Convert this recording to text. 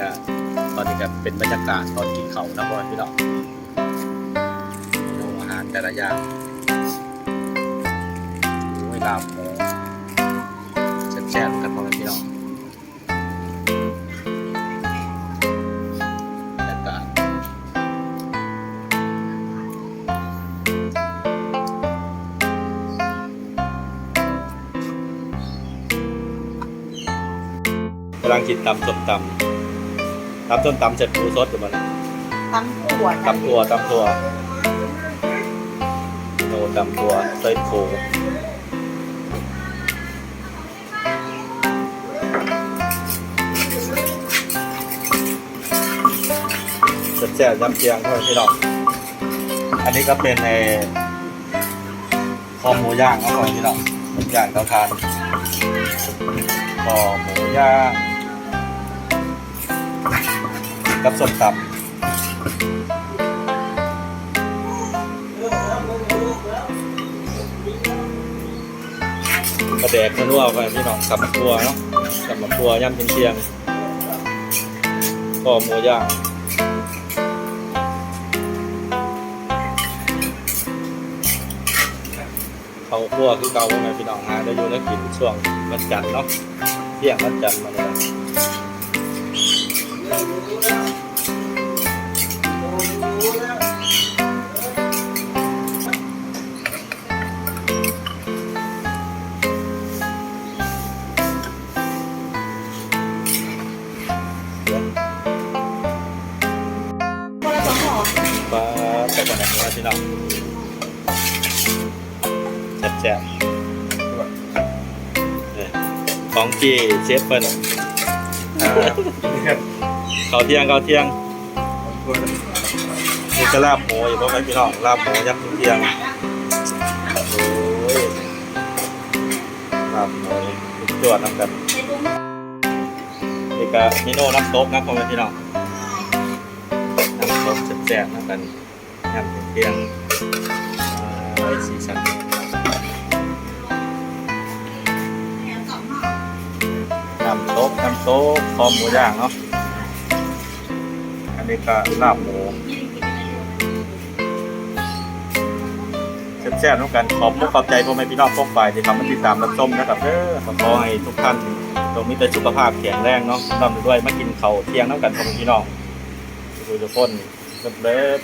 ก็ตอนนี้ก็เป็นบรรยากาศตอนกินเขานะพ่อพี่น้องเมนูอาหารแต่ละอย่างโอ้ยลาบหมูแซ่บๆกันพ่อพี่น้องบรรยากาศกำลังกินตำส้มตำ ตำส้มตำเสร็จปูสดอยู่มันตำถั่วตำตัวตำตัวโนตำตัวเส้นโคแซ่บๆยำเจียงพ่อพี่น้องอันนี้ก็เป็นในคอหมูย่างครับพ่อพี่น้องย่างเตาถ่านคอหมูย่าง กับส้มตำกระแดกนัวๆไปพี่น้องกับมะตัวเนาะกับมะตัวย่ำเชียงๆก็หมูย่างเขาคั่วคือเก่าไงพี่น้องหาได้อยู่ได้กินช่วงวันจันทร์เนาะเที่ยงวันจันทร์มาเลย พี่น้องแซ่บๆเนี่ยของจีเชฟเปิ้ลเขาวเที่ยงเขาวเที่ยงนี่ก็ลาบหมูอยู่พ่อแม่พี่น้องลาบหมูยักษ์เที่ยงโอ้ยลาบหมูสุดยอดน้ำกันนี่ก็มิโน่น้ำตกนะพ่อแม่พี่น้องน้ำตกแซ่บๆน้ำกัน ยักษ์เที่ยงโอ้ยสีสันน้ำโต๊ะน้ำโต๊ะคอหมูย่างเนาะอันนี้ก็ลาบหมูแซ่บๆน้ำกันขอบมุกขอบใจพ่อแม่พี่น้องพวกฝ่ายที่ทำมาติดตามรับชมนะครับเด้อขอให้ทุกท่านจงมีแต่สุขภาพแข็งแรงเนาะร่ำรวยมากินเขาวเที่ยงน้ำกันพ่อแม่พี่น้องดูทุกคนเลิฟ